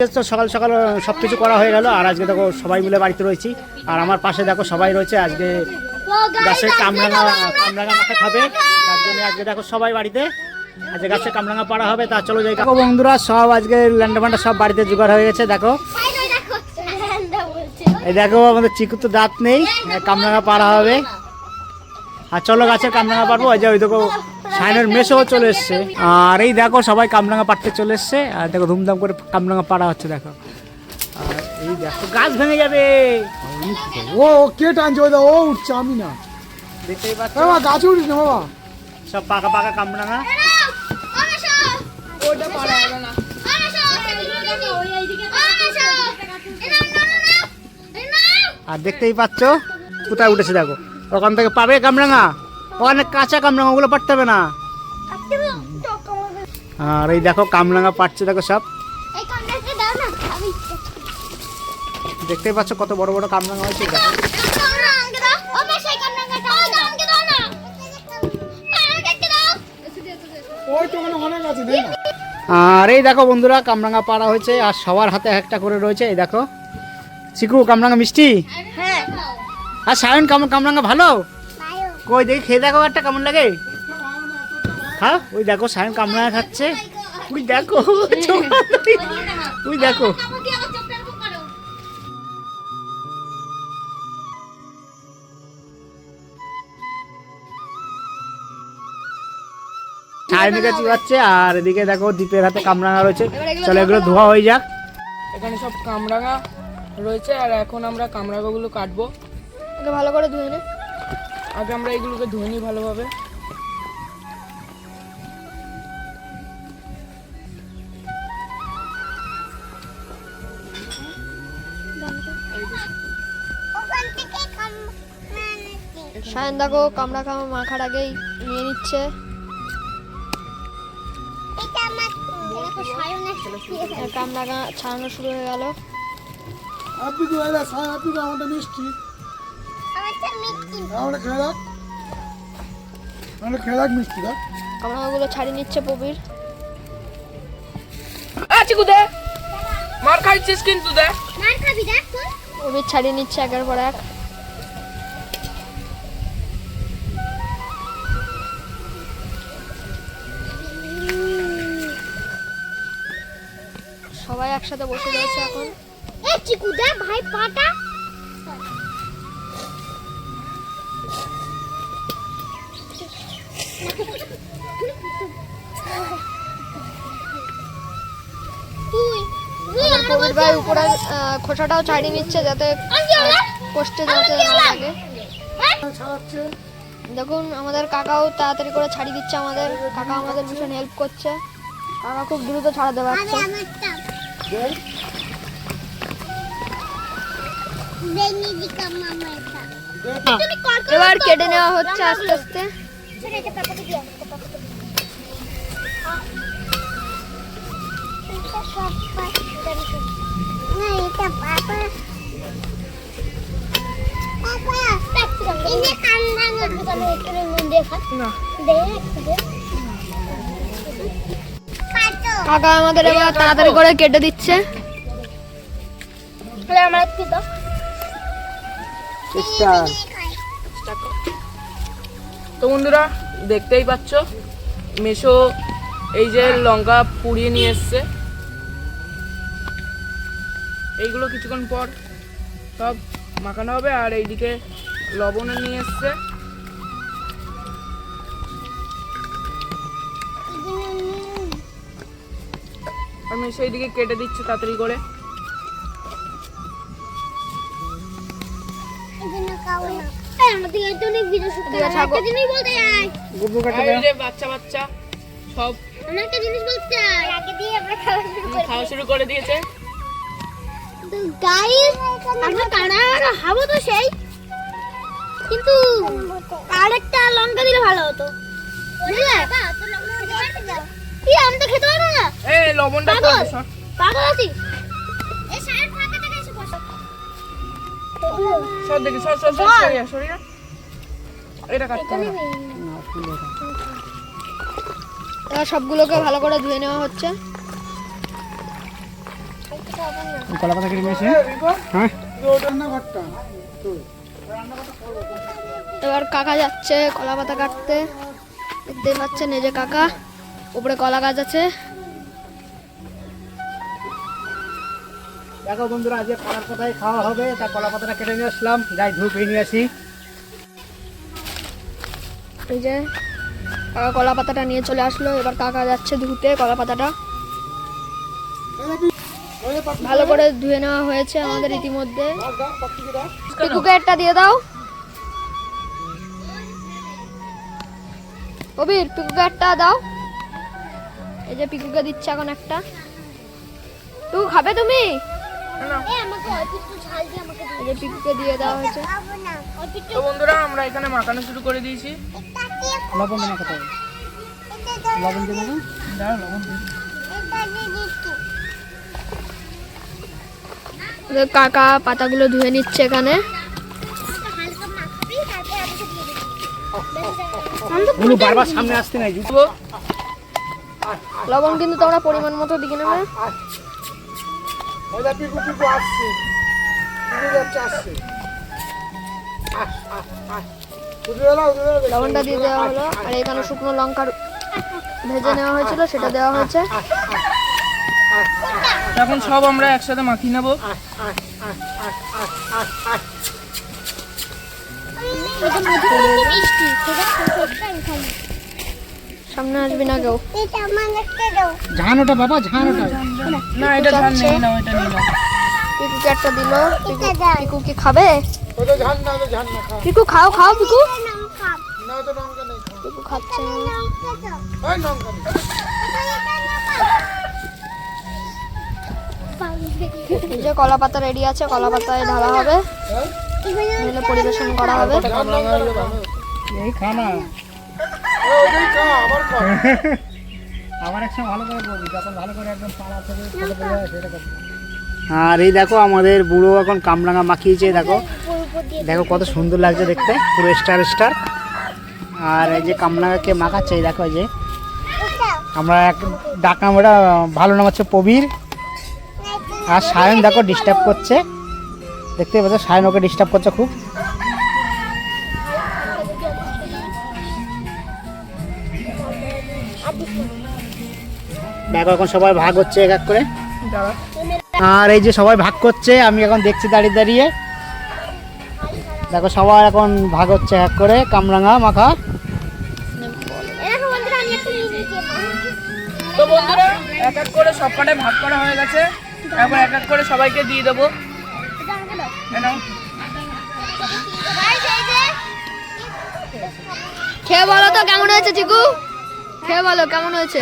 তো সকাল সকাল সব কিছু করা হয়ে গেল আর আজকে দেখো সবাই মিলে বাড়িতে রয়েছি। আর আমার পাশে দেখো সবাই রয়েছে আজকে গাছের কামরাঙা কামরাঙা মাথা খাবে। তার জন্য আজকে দেখো সবাই বাড়িতে আজকে গাছের কামরাঙা পাড়া হবে তা চলো যাই। দেখো বন্ধুরা সব আজকে ল্যান্ডা ফান্ডা সব বাড়িতে জোগাড় হয়ে গেছে দেখো। এই দেখো আমাদের চিকু তো দাঁত নেই কামরাঙা পাড়া হবে। আর চলো গাছের কামরাঙা পারব। ওই যে ওই দেখো সাইনের মেসও চলে এসছে। আর এই দেখো সবাই কামরাঙা পাড়তে চলে এসছে। আর দেখো ধুমধাম করে কামরাঙা পাড়া হচ্ছে দেখো। আর এই দেখো গাছ ভেঙে যাবে। ও ও কে টানছে? ওই ও উঠছে আমি না। দেখতেই পাচ্ছ? বাবা গাছে উঠিস না বাবা। সব পাকা পাকা কামরাঙা। আর দেখতেই পাচ্ছ? কোথায় উঠেছে দেখো? ওখান থেকে পাবে কামরাঙা? ওখানে কাঁচা কামরাঙা, ওগুলো পারতে হবে না। আর এই দেখো কামরাঙা পাচ্ছে দেখো সব। দেখতেই পাচ্ছ কত বড় বড় কামরাঙা হয়েছে অনেক আর এই দেখো বন্ধুরা, কামরাঙা পাড়া হয়েছে, আর সবার হাতে একটা করে রয়েছে, এই দেখো। চিকু, কামরাঙা মিষ্টি? আর সায়ন কাম- কামরাঙা ভালো? কই দেখি খেয়ে দেখো একটা কেমন লাগে? হ্যাঁ ওই দেখো সায়ন কামরাঙা খাচ্ছে। ওই দেখো ওই দেখো। সায়নের কাছে যাচ্ছে আর এদিকে দেখো দ্বীপের হাতে কামরাঙা রয়েছে। চলো এগুলো ধোয়া হয়ে যাক। এখানে সব কামরাঙা রয়েছে আর এখন আমরা কামরাঙাগুলো কাটবো। ওকে ভালো করে ধুয়ে নে। আগে আমরা এগুলোকে ধুয়ে নিই ভালোভাবে। সায়ন দেখো কামড়া কামড়া মাখার আগেই নিয়ে নিচ্ছে। কামড়া ছাড়ানো শুরু হয়ে গেল। আপনি তো সাই আপনি তো আমাদের মিষ্টি। আমরা খেয়ে রাখ। আমরা খেয়ে রাখ মিষ্টি রাখ। কামড়াগুলো ছাড়িয়ে নিচ্ছে প্রবীর। আচ্ছা কুদে মার খাইছিস কিন্তু দে। প্রবীর ছাড়িয়ে নিচ্ছে একের পর এক। সবাই একসাথে বসে রয়েছে এখন। ভাই পাটা। প্রবীর ভাই উপরে খোসাটাও ছাড়িয়ে নিচ্ছে যাতে কষ্টে যাতে লাগে। দেখুন, আমাদের কাকাও তাড়াতাড়ি করে ছাড়িয়ে দিচ্ছে আমাদের। কাকা আমাদের ভীষণ হেল্প করছে। কাকা খুব দ্রুত ছাড়াতে পারছে এবার কেটে নেওয়া হচ্ছে আস্তে আস্তে। কাকা আমাদের এবার তাড়াতাড়ি করে কেটে দিচ্ছে। আমার একটু দাও। তো বন্ধুরা দেখতেই পাচ্ছ মেশো এই যে লঙ্কা পুড়িয়ে নিয়ে এসছে। এইগুলো কিছুক্ষণ পর সব মাখানো হবে আর এইদিকে লবণও নিয়ে এসছে। আমি মেশো এইদিকে কেটে দিচ্ছি তাড়াতাড়ি করে। বাচ্চা বাচ্চা সব আমি একটা জিনিস বলতে আগে দিয়ে আমরা খাওয়া শুরু করি খাওয়া শুরু করে দিয়েছে। গাইস আমরা কাড়া হাবো তো সেই। কিন্তু আরেকটা লঙ্কা দিলে ভালো হতো। বুঝলে? কি আমি তো খেতে পারব না? এই লবণটা পাগল। পাগল আছিস এই সাইড ফাঁকা থেকে এসে বসো। সব দেখি সর সর সর সরিয়া সরিয়া। এটা কাটতে হবে। সবগুলোকে ভালো করে ধুয়ে নেওয়া হচ্ছে। কলা পাতা কেটে নিয়েছে হ্যাঁ এবার কাকা যাচ্ছে কলা পাতা কাটতে। দেখতে পাচ্ছেন এই যে কাকা উপরে কলা গাছ আছে। দেখো বন্ধুরা আজকে কলার পাতায় খাওয়া হবে। তা কলা পাতাটা কেটে নিয়ে আসলাম। যাই ধূপ নিয়ে আসি। এই যে কাকা কলা পাতাটা নিয়ে চলে আসলো। এবার কাকা যাচ্ছে ধুতে কলা পাতাটা। ভালো করে ধুয়ে নেওয়া হয়েছে আমাদের ইতিমধ্যে। পিকুকে একটা দিয়ে দাও। কবির পিকুকে একটা দাও। এই যে পিকুকে দিচ্ছে এখন একটা। পিকু খাবে তুমি? পিকুকে দিয়ে দেওয়া হয়েছে। তো বন্ধুরা আমরা এখানে মাখানো শুরু করে দিয়েছি। দিয়ে লবণ কোথায় দাও লবণ দেবো না? লবণ কাকা পাতাগুলো ধুয়ে নিচ্ছে এখানে। লবণ কিন্তু তোমরা পরিমাণ মতো দিকে নেবে। লবণটা দিয়ে দেওয়া হলো। আর এখানে শুকনো লঙ্কার ভেজে নেওয়া হয়েছিল সেটা দেওয়া হয়েছে। এখন সব আমরা একসাথে মাখিয়ে নেব। সামনে আসবি না কেউ এটা না নেই না নিয়ে পিকুকে একটা দিল? পিকু কি খাবে? ওটা ঝাল না ওটা ঝাল না খাও পিকু খাও খাও পিকু। না ওটা লঙ্কা নেই। পিকু খাচ্ছে। না। লঙ্কা দাও ওই লঙ্কা এই যে কলা পাতা রেডি আছে কলা পাতায় ঢালা হবে। নিলে পরিবেশন করা হবে। এই খানা। আর এই দেখো আমাদের বুড়ো এখন কামরাঙা মাখিয়েছে দেখো। দেখো কত সুন্দর লাগছে দেখতে পুরো স্টার স্টার আর এই যে কামরাঙাকে মাখাচ্ছে এই দেখো এই যে। আমরা এক ডাক নাম ওটা ভালো নাম হচ্ছে প্রবীর। আর সায়ন দেখো ডিস্টার্ব করছে। দেখতে পাচ্ছ সায়ন ওকে ডিস্টার্ব করছে খুব। দেখো এখন সবাই ভাগ হচ্ছে এক এক করে। আর এই যে সবাই ভাগ করছে আমি এখন দেখছি দাঁড়িয়ে দাঁড়িয়ে। দেখো সবাই এখন ভাগ হচ্ছে এক করে কামরাঙা মাখা। তো বন্ধুরা এক এক করে সব কটাই ভাগ করা হয়ে গেছে। এখন এক এক করে সবাইকে দিয়ে দেবো। খেয়ে বলো তো কেমন হয়েছে চিকু? খেয়ে বলো কেমন হয়েছে?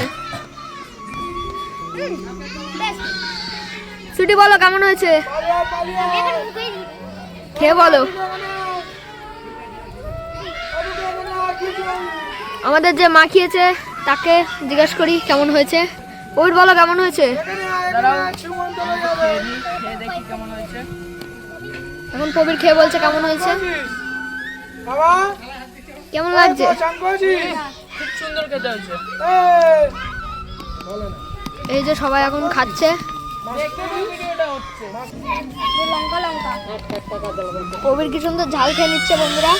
ছুটি বলো কেমন হয়েছে? খেয়ে বলো। আমাদের যে মাখিয়েছে তাকে জিজ্ঞেস করি কেমন হয়েছে? ওর বলো কেমন হয়েছে? কেমন হয়েছে? এখন প্রবীর খেয়ে বলছে কেমন হয়েছে? বাবা? কেমন লাগছে? খুব সুন্দর খেতে হয়েছে। এই। যে সবাই এখন খাচ্ছে। দেখতে ভিডিওটা হচ্ছে। লঙ্কা লঙ্কা প্রবীর কি সুন্দর ঝাল খেয়ে নিচ্ছে বন্ধুরা?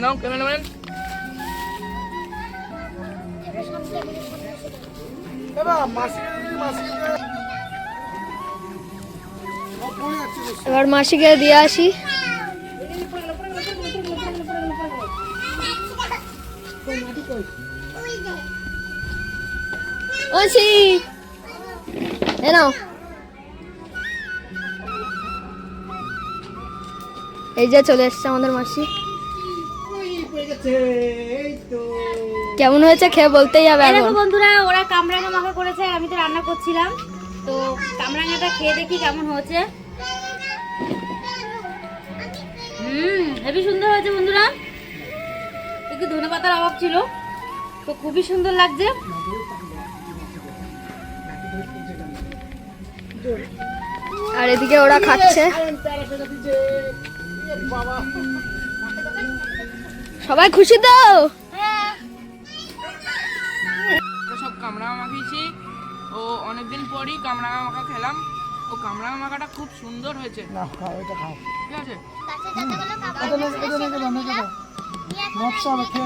নাও ক্যামেরাম্যান এবার মাসিকে দিয়ে আসি। মাসি এ নাও। এই যে চলে এসছে আমাদের মাসি। কেমন হয়েছে খেয়ে বলতেই হবে এখন। বন্ধুরা ওরা কামরাঙা মাখা করেছে আমি তো রান্না করছিলাম। তো কামরাঙাটা খেয়ে দেখি কেমন হয়েছে। হুম হেবি সুন্দর হয়েছে বন্ধুরা। একটু ধনে পাতার অভাব ছিল তো খুবই সুন্দর লাগছে। আর এদিকে ওরা খাচ্ছে। সবাই খুশি তো? কামড়া মাখিয়েছি অনেকদিন পরই কামরাঙা মাখা খেলাম। ও কামরাঙা মাখাটা খুব সুন্দর হয়েছে। না খাও এটা খাও। ঠিক আছে?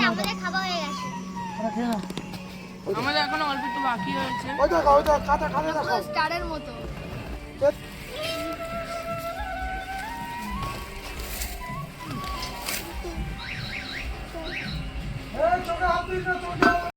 আমাদের খাওয়া হয়ে গেছে। এটা খেয়ে নাও। আমাদের এখনও অল্প একটু বাকি হয়েছে। স্টারের মতো। চোখে হাত দিস না।